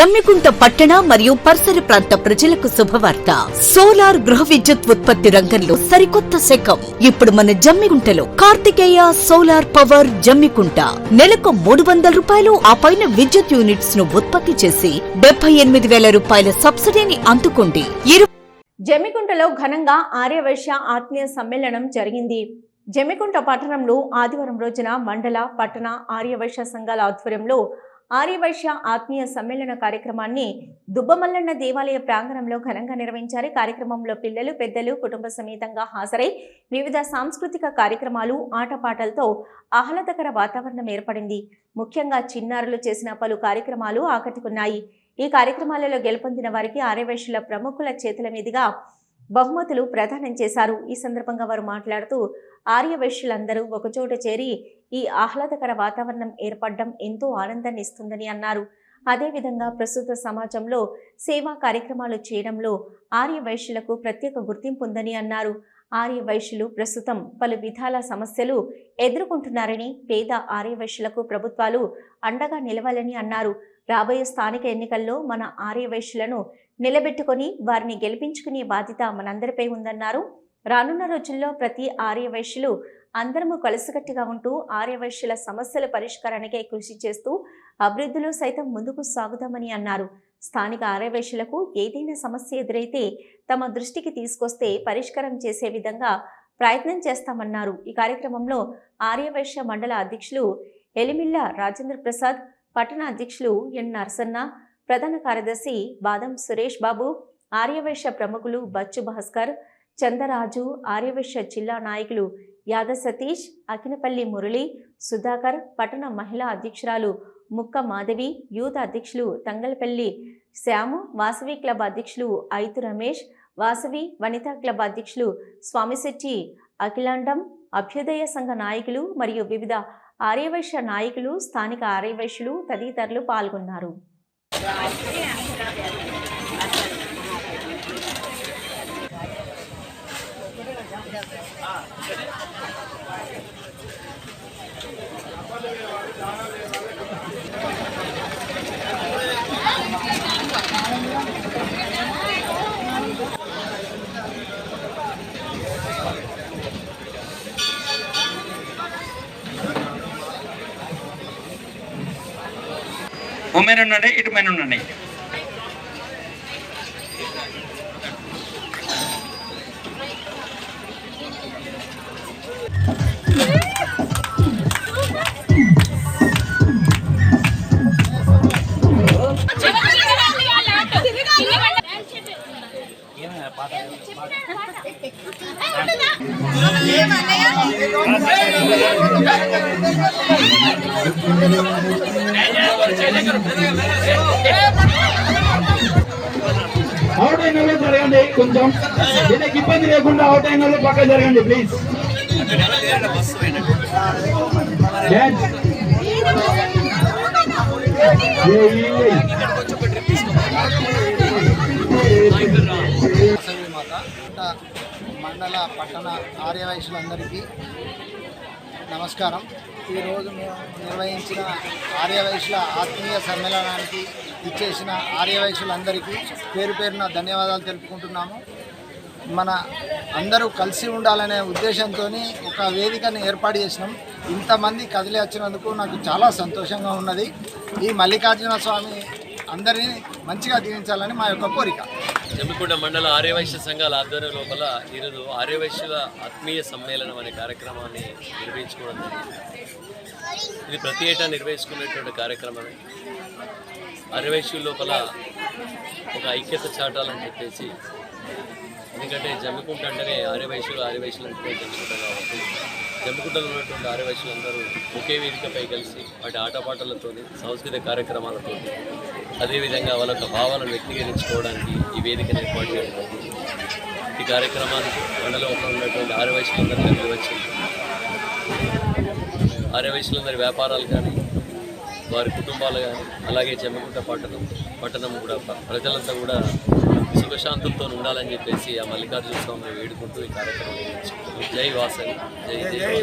జమ్మికుంట పట్టణ మరియు పరిసర ప్రాంత ప్రజలకు శుభవార్త. సోలార్ గృహ విద్యుత్ ఉత్పత్తి రంగంలో సరికొత్త శకం. ఇప్పుడు మన జమ్మికుంటలో కార్తికేయ సోలార్ పవర్ జమ్మికుంట. నెలకు మూడు వందల రూపాయలు ఆ పైన విద్యుత్ యూనిట్స్ను ఉత్పత్తి చేసి డెబ్బై ఎనిమిది వేల రూపాయల సబ్సిడీని అందుకోండి. జమ్మికుంటలో ఘనంగా ఆర్యవైశ్య ఆత్మీయ సమ్మేళనం జరిగింది. జమ్మికుంట పట్టణంలో ఆదివారం రోజున మండల పట్టణ ఆర్యవైశ్య సంఘాల ఆధ్వర్యంలో ఆర్యవైశ్య ఆత్మీయ సమ్మేళన కార్యక్రమాన్ని దుబ్బమల్లన్న దేవాలయ ప్రాంగణంలో ఘనంగా నిర్వహించారు. కార్యక్రమంలో పిల్లలు పెద్దలు కుటుంబ సమేతంగా హాజరై వివిధ సాంస్కృతిక కార్యక్రమాలు ఆటపాటలతో ఆహ్లాదకర వాతావరణం ఏర్పడింది. ముఖ్యంగా చిన్నారులు చేసిన పలు కార్యక్రమాలు ఆకట్టుకున్నాయి. ఈ కార్యక్రమాలలో గెలుపొందిన వారికి ఆర్యవైశ్యుల ప్రముఖుల చేతుల మీదుగా బహుమతులు ప్రదానం చేశారు. ఈ సందర్భంగా వారు మాట్లాడుతూ ఆర్యవైశ్యులందరూ ఒకచోట చేరి ఈ ఆహ్లాదకర వాతావరణం ఏర్పడడం ఎంతో ఆనందాన్ని ఇస్తుందని అన్నారు. అదేవిధంగా ప్రస్తుత సమాజంలో సేవా కార్యక్రమాలు చేయడంలో ఆర్యవైశ్యులకు ప్రత్యేక గుర్తింపు ఉందని అన్నారు. ఆర్యవైశ్యులు ప్రస్తుతం పలు విధాల సమస్యలు ఎదుర్కొంటున్నారని పేద ఆర్యవైశ్యులకు ప్రభుత్వాలు అండగా నిలవాలని అన్నారు. రాబోయే స్థానిక ఎన్నికల్లో మన ఆర్యవైశ్యులను నిలబెట్టుకొని వారిని గెలిపించుకునే బాధ్యత మనందరిపై ఉందన్నారు. రానున్న రోజుల్లో ప్రతి ఆర్యవైశ్యులు అందరము కలిసికట్టుగా ఉంటూ ఆర్యవైశ్యుల సమస్యల పరిష్కారానికే కృషి చేస్తూ అభివృద్ధిలో సైతం ముందుకు సాగుదామని అన్నారు. స్థానిక ఆర్యవైశ్యులకు ఏదైనా సమస్య ఎదురైతే తమ దృష్టికి తీసుకొస్తే పరిష్కారం చేసే విధంగా ప్రయత్నం చేస్తామన్నారు. ఈ కార్యక్రమంలో ఆర్యవైశ్య మండల అధ్యక్షులు ఎలిమిల్ల రాజేంద్ర ప్రసాద్ పట్టణ అధ్యక్షులు ఎన్ నరసన్న ప్రధాన కార్యదర్శి బాదం సురేష్ బాబు ఆర్యవైశ్య ప్రముఖులు బచ్చు భాస్కర్ చందరాజు ఆర్యవైశ్య జిల్లా నాయకులు యాద సతీష్ అకినపల్లి మురళి సుధాకర్ పట్టణ మహిళా అధ్యక్షురాలు ముక్క మాధవి యూత్ అధ్యక్షులు తంగలపల్లి శ్యాము వాసవి క్లబ్ అధ్యక్షులు ఐతు రమేష్ వాసవి వనితా క్లబ్ అధ్యక్షులు స్వామిశెట్టి అఖిలాండం అభ్యుదయ సంఘ నాయకులు మరియు వివిధ ఆర్యవైశ్య నాయకులు స్థానిక ఆర్యవైశ్యులు తదితరులు పాల్గొన్నారు. ఉమెన్ ఉన్నాయి ఇటు మెన్ ఉండండి అవుట్ అయిన వాళ్ళు జరగండి కొంచెం. దీనికి ఇబ్బంది లేకుండా అవుట్ అయిన వాళ్ళు పక్క జరగండి ప్లీజ్ మండల పట్టణ ఆర్యవైశ్యులందరికీ నమస్కారం. ఈరోజు మేము నిర్వహించిన ఆర్యవైశ్యుల ఆత్మీయ సమ్మేళనానికి ఇచ్చేసిన ఆర్యవైశ్యులందరికీ పేరు పేరున ధన్యవాదాలు తెలుపుకుంటున్నాము. మన అందరూ కలిసి ఉండాలనే ఉద్దేశంతో ఒక వేదికను ఏర్పాటు చేసినాం. ఇంతమంది కదిలి వచ్చినందుకు నాకు చాలా సంతోషంగా ఉన్నది. ఈ మల్లికార్జున స్వామి అందరినీ మంచిగా దీవించాలని మా యొక్క కోరిక. జమ్మికుంట మండల ఆర్యవైశ్య సంఘాల ఆధ్వర్యం లోపల ఈరోజు ఆర్యవైశ్యుల ఆత్మీయ సమ్మేళనం అనే కార్యక్రమాన్ని నిర్వహించుకోవడం జరిగింది. ఇది ప్రతి ఏటా నిర్వహించుకునేటువంటి కార్యక్రమమే ఆర్యవైశ్యుల లోపల ఒక ఐక్యత చాటాలని చెప్పేసి ఎందుకంటే జమ్మికుంట అంటేనే ఆర్యవైశ్యులు ఆర్యవైశ్యులు అంటే జమ్మికుంట కాబట్టి జమ్మికుంటలో ఉన్నటువంటి ఆర్యవైశ్యులందరూ ఒకే వేదికపై కలిసి వాటి ఆటపాటలతో సాంస్కృతిక కార్యక్రమాలతో అదేవిధంగా వాళ్ళ యొక్క భావాలను వ్యక్తీకరించుకోవడానికి ఈ వేదికను ఏర్పాటు చేయడం ఈ కార్యక్రమానికి మండలంలో ఉన్నటువంటి ఆర్యవైశ్యులందరూ కలిసి వచ్చింది ఆర్యవైశ్యులందరి వ్యాపారాలు కానీ వారి కుటుంబాలు కానీ అలాగే జమ్మకుంట పట్టణం పట్టణం కూడా ప్రజలంతా కూడా సుఖశాంతులతో ఉండాలని చెప్పేసి ఆ మల్లికార్జున స్వామిని వేడుకుంటూ ఈ కార్యక్రమం జై వాసవి. జై జై